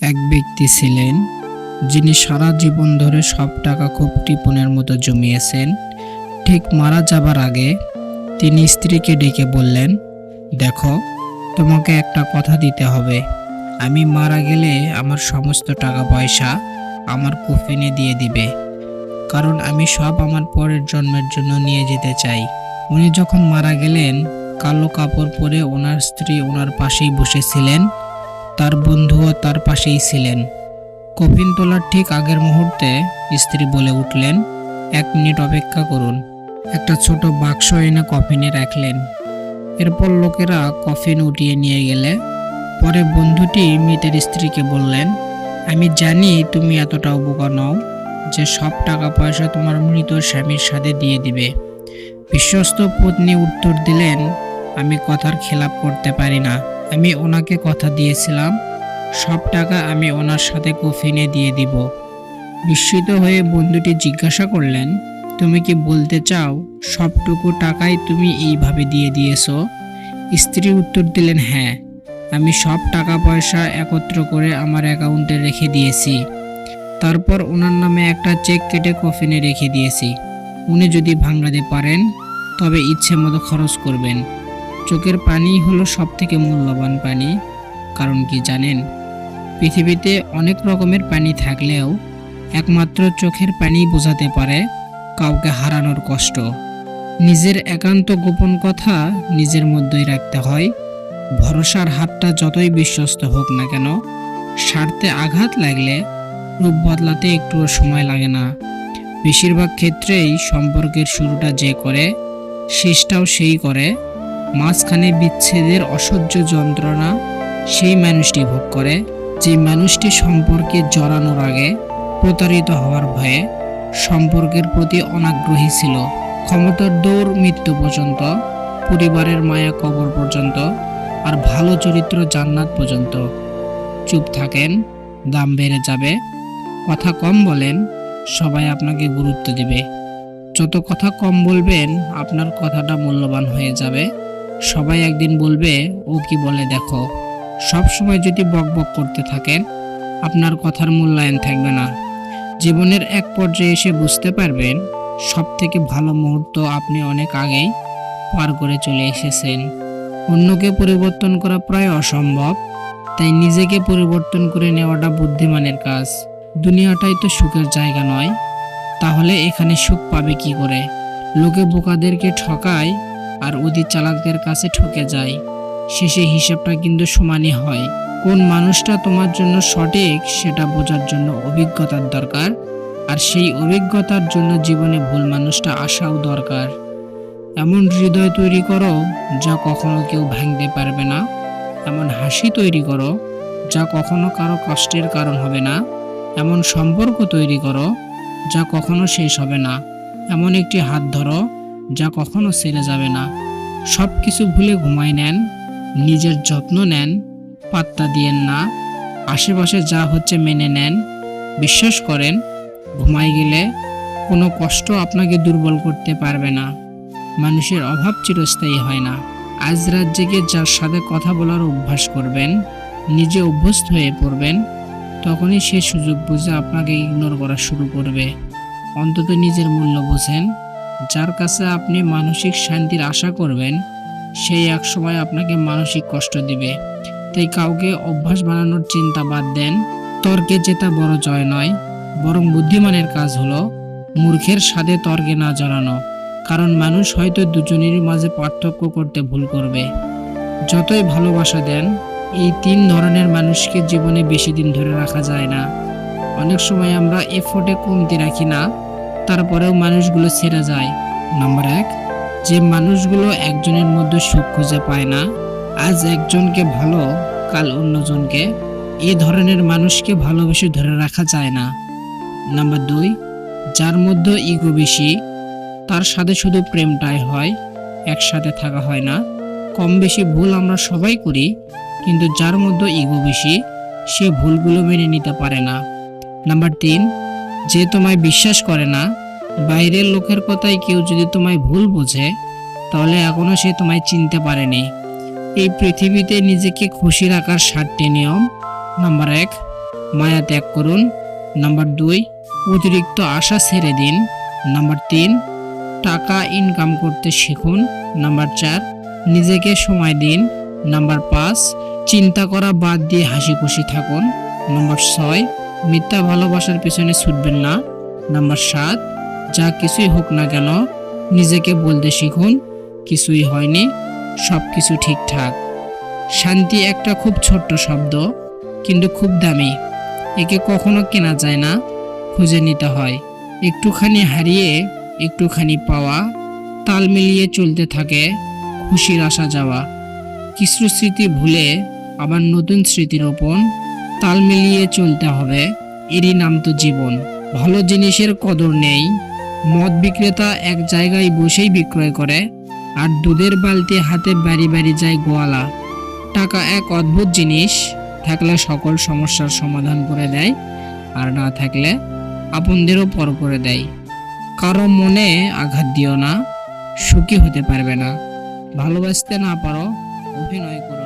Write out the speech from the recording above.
এক ব্যক্তি ছিলেন, যিনি সারা জীবন ধরে সব টাকা খুব টিপনের মতো জমিয়েছেন। ঠিক মারা যাবার আগে তিনি স্ত্রীকে ডেকে বললেন, দেখো, তোমাকে একটা কথা দিতে হবে। আমি মারা গেলে আমার সমস্ত টাকা পয়সা আমার কফিনে দিয়ে দিবে। কারণ আমি সব আমার পরের জন্মের জন্য নিয়ে যেতে চাই। উনি যখন মারা গেলেন, কালো কাপড় পরে ওনার স্ত্রী ওনার পাশেই বসেছিলেন। তার বন্ধুও তার পাশেই ছিলেন। কফিন তোলার ঠিক আগের মুহূর্তে স্ত্রী বলে উঠলেন, এক মিনিট অপেক্ষা করুন। একটা ছোট বাক্স এনে কফিনে রাখলেন। এরপর লোকেরা কফিন উঠিয়ে নিয়ে গেলে, পরে বন্ধুটি মৃতের স্ত্রীকে বললেন, আমি জানি তুমি এতটাও বোকা নও, যে সব টাকা পয়সা তোমার মৃত স্বামীর সাথে দিয়ে দিবে। বিশ্বস্ত পত্নী উত্তর দিলেন, আমি কথার খেলাপ করতে পারি না। আমি ওনাকে কথা দিয়েছিলাম, সব টাকা আমি ওনার সাথে কফিনে দিয়ে দিব। বিস্মিত হয়ে বন্ধুটি জিজ্ঞাসা করলেন, তুমি কি বলতে চাও সবটুকু টাকাই তুমি এইভাবে দিয়ে দিয়েছ? স্ত্রী উত্তর দিলেন হ্যাঁ আমি সব টাকা পয়সা একত্র করে আমার অ্যাকাউন্টে রেখে দিয়েছি। তারপর ওনার নামে একটা চেক কেটে কফিনে রেখে দিয়েছি। উনি যদি ভাঙাতে পারেন, তবে ইচ্ছে মতো খরচ করবেন। চোখের পানি হলো সব থেকে মূল্যবান পানি। কারণ কি জানেন? পৃথিবীতে অনেক রকমের পানি থাকলেও একমাত্র চোখের পানি বোঝাতে পারে কাউকে হারানোর কষ্ট। নিজের একান্ত গোপন কথা নিজের মধ্যেই রাখতে হয়। ভরসার হাতটা যতই বিশ্বস্ত হোক না কেন, স্বার্থে আঘাত লাগলে রূপ বদলাতে একটুও সময় লাগে না। বেশিরভাগ ক্ষেত্রেই সম্পর্কের শুরুটা যে করে, শেষটাও সেই করে। মাঝখানে বিচ্ছেদের অসহ্য যন্ত্রণা সেই মানুষটি ভোগ করে, যে মানুষটি সম্পর্কে জড়ানোর আগে প্রতারিত হওয়ার ভয়ে সম্পর্কের প্রতি অনাগ্রহী ছিল। ক্ষমতার দৌড় মৃত্যু পর্যন্ত, পরিবারের মায়া কবর পর্যন্ত আর ভালো চরিত্র জান্নাত পর্যন্ত। চুপ থাকেন, দাম বেড়ে যাবে। কথা কম বলেন, সবাই আপনাকে গুরুত্ব দেবে। যত কথা কম বলবেন, আপনার কথাটা মূল্যবান হয়ে যাবে। সবাই একদিন বলবে, ও কি বলে দেখো। সব সময় যদি বক বক করতে থাকেন, আপনার কথার মূল্যায়ন থাকবে না। জীবনের এক পর্যায়ে এসে বুঝতে পারবেন সব থেকে ভালো মুহূর্ত আপনি অনেক আগেই পার করে চলে এসেছেন। অন্যকে পরিবর্তন করা প্রায় অসম্ভব, তাই নিজেকে পরিবর্তন করে নেওয়াটা বুদ্ধিমানের কাজ। দুনিয়াটাই তো সুখের জায়গা নয়, তাহলে এখানে সুখ পাবে কি করে? লোকে বোকাদেরকে ঠকায় আর অধিক চালাকদের কাছে ঠকে যায়। শেষে হিসাবটা কিন্তু সমানই হয়। কোন মানুষটা তোমার জন্য সঠিক, সেটা বোঝার জন্য অভিজ্ঞতার দরকার, আর সেই অভিজ্ঞতার জন্য জীবনে ভুল মানুষটা আসাও দরকার। এমন হৃদয় তৈরি করো, যা কখনো কেউ ভাঙতে পারবে না। এমন হাসি তৈরি করো, যা কখনো কারও কষ্টের কারণ হবে না। এমন সম্পর্ক তৈরি করো, যা কখনো শেষ হবে না। এমন একটি হাত ধরো যা কখনো ছেড়ে যাবে না। সব কিছু ভুলে ঘুমায় নেন, নিজের যত্ন নেন, পাত্তা দিয়েন না, আশেপাশে যা হচ্ছে মেনে নেন। বিশ্বাস করেন ঘুমাই গেলে কোনো কষ্ট আপনাকে দুর্বল করতে পারবে না। মানুষের অভাব চিরস্থায়ী হয় না। আজ রাত জেগে যার সাথে কথা বলার অভ্যাস করবেন, নিজে অভ্যস্ত হয়ে পড়বেন, তখনই সে সুযোগ বুঝে আপনাকে ইগনোর করা শুরু করবে। অন্তত নিজের মূল্য বোঝেন। যার কাছে আপনি মানসিক শান্তির আশা করবেন, সেই এক সময় আপনাকে মানসিক কষ্ট দিবে। তাই কাউকে অভ্যাস বানানোর চিন্তা বাদ দেন। তর্কে জেতা বড় জয় নয়, বরং বুদ্ধিমানের কাজ হলো মূর্খের সাথে তর্কে না জড়ানো, কারণ মানুষ হয়তো দুজনেরই মাঝে পার্থক্য করতে ভুল করবে। যতই ভালোবাসা দেন, এই তিন ধরনের মানুষকে জীবনে বেশি দিন ধরে রাখা যায় না। অনেক সময় আমরা এফোর্টে কমতি রাখি না তারপরেও মানুষগুলো ছেড়ে যায়। নম্বর এক, যে মানুষগুলো একজনের মধ্যে সুখ খুঁজে পায় না, আজ একজনকে ভালো, কাল অন্যজনকে, এ ধরনের মানুষকে ভালোবেসে ধরে রাখা যায় না। নাম্বার দুই, যার মধ্যে ইগো বেশি, তার সাথে শুধু প্রেমটাই হয়, একসাথে থাকা হয় না। কম বেশি ভুল আমরা সবাই করি, কিন্তু যার মধ্যে ইগো বেশি, সে ভুলগুলো মেনে নিতে পারে না। নাম্বার তিন যে তোমায় বিশ্বাস করে না, বাইরের লোকের কথায় কেউ যদি তোমায় ভুল বোঝে, তাহলে এখনও সে তোমায় চিনতে পারেনি। এই পৃথিবীতে নিজেকে খুশি রাখার সাতটি নিয়ম। নাম্বার এক, মায়া ত্যাগ করুন। নাম্বার দুই, অতিরিক্ত আশা ছেড়ে দিন। নাম্বার তিন, টাকা ইনকাম করতে শিখুন। নাম্বার চার, নিজেকে সময় দিন। নাম্বার পাঁচ, চিন্তা করা বাদ দিয়ে হাসি খুশি থাকুন। নাম্বার ছয় মিথ্যা ভালোবাসার পিছনে ছুটবেন না। নাম্বার সাত, যা কিছুই হোক না কেন, নিজেকে বলতে শিখুন, কিছুই হয়নি সব কিছু ঠিকঠাক। শান্তি একটা খুব ছোট্ট শব্দ, কিন্তু খুব দামি। একে কখনো কেনা যায় না, খুঁজে নিতে হয়। একটুখানি হারিয়ে একটুখানি পাওয়া, তাল মিলিয়ে চলতে থাকে, খুশির আসা যাওয়া। কিছু স্মৃতি ভুলে আবার নতুন স্মৃতি রোপণ তাল মিলিয়ে চলতে হবে। এরই নাম তো জীবন। ভালো জিনিসের কদর নেই। মদ বিক্রেতা এক জায়গায় বসেই বিক্রয় করে, আর দুধের বালতি হাতে বাড়ি বাড়ি যায় গোয়ালা। টাকা এক অদ্ভুত জিনিস, থাকলে সকল সমস্যার সমাধান করে দেয়, আর না থাকলে আপনদেরও পর করে দেয়। কারও মনে আঘাত দিও না, সুখী হতে পারবে না। ভালোবাসতে না পারো, অভিনয় করো।